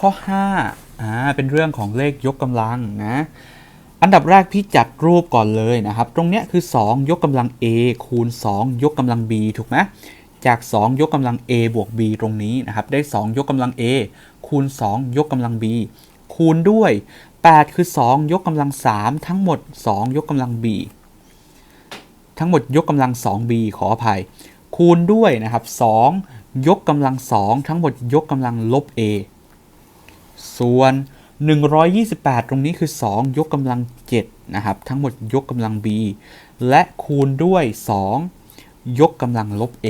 ข้อ5อ่าเป็นเรื่องของเลขยกกำลังนะอันดับแรกพี่จัดรูปก่อนเลยนะครับ ตรงเนี้ยคือ 2 ยกกำลัง a คูณ 2 ยกกำลัง b ถูกไหมจาก 2 ยกกำลัง a บวก b ตรงนี้นะครับ ได้ 2 ยกกำลัง a คูณ 2 ยกกำลัง b คูณด้วย 8 คือ 2 ยกกำลัง 3 ทั้งหมด 2 ยกกำลัง b ทั้งหมดยกกำลัง 2b ขออภัย คูณด้วยนะครับ 2 ยกกำลัง 2 ทั้งหมดยกกำลังลบ a ส่วน 128 ตรงนี้คือ 2 ยกกำลัง 7 นะครับ ทั้งหมดยกกำลัง b และคูณด้วย 2 ยกกำลังลบ a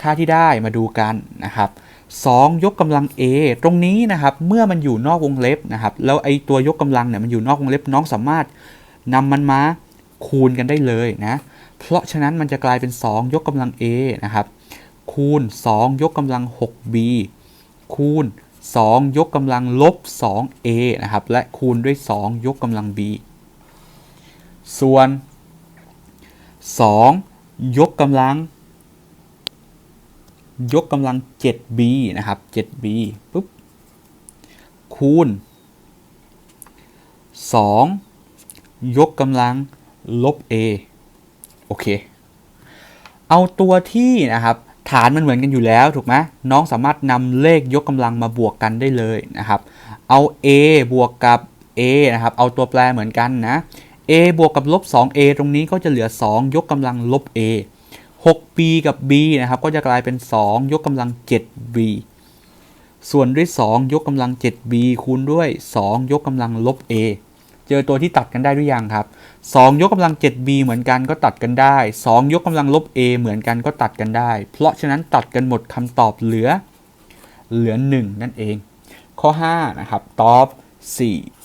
ค่าที่ได้มาดูกันนะครับ 2 ยกกำลัง a ตรงนี้นะครับเมื่อมันอยู่นอกวงเล็บนะครับ แล้วไอตัวยกกำลังเนี่ยมันอยู่นอกวงเล็บน้องสามารถนำมันมาคูณกันได้เลยนะ เพราะฉะนั้นมันจะกลายเป็น 2 ยกกำลัง a นะครับ คูณ 2 ยกกำลัง 6b คูณ 2 ยกกำลังลบ 2a นะครับ และคูณด้วย 2 ยกกำลัง b ส่วน 2 ยกกำลัง ยกกำลัง 7b นะครับ 7b ปุ๊บ คูณ 2 ยกกำลังลบ a โอเค เอาตัวที่นะครับ ฐานมันเหมือนกันอยู่แล้วถูกไหมน้องสามารถนำเลขยกกำลังมาบวกกันได้เลยนะครับ เอา a บวกกับ a นะครับ เอาตัวแปรเหมือนกันนะ a บวกกับลบ 2a ตรงนี้ก็จะเหลือ 2 ยกกำลังลบ a 6b กับ b นะครับ ก็จะกลายเป็น 2 ยกกำลัง 7b ส่วนด้วย 2 ยกกำลัง 7b คูณด้วย 2 ยกกำลังลบ a เจอตัวที่ตัดกันได้หรือยังครับ 2 ยกกำลัง 7b เหมือนกันก็ตัดกันได้ 2 ยกกำลังลบ a เหมือนกันก็ตัดกันได้ เพราะฉะนั้นตัดกันหมดคำตอบเหลือ เหลือ 1 นั่นเอง ข้อ5นะครับตอบ 4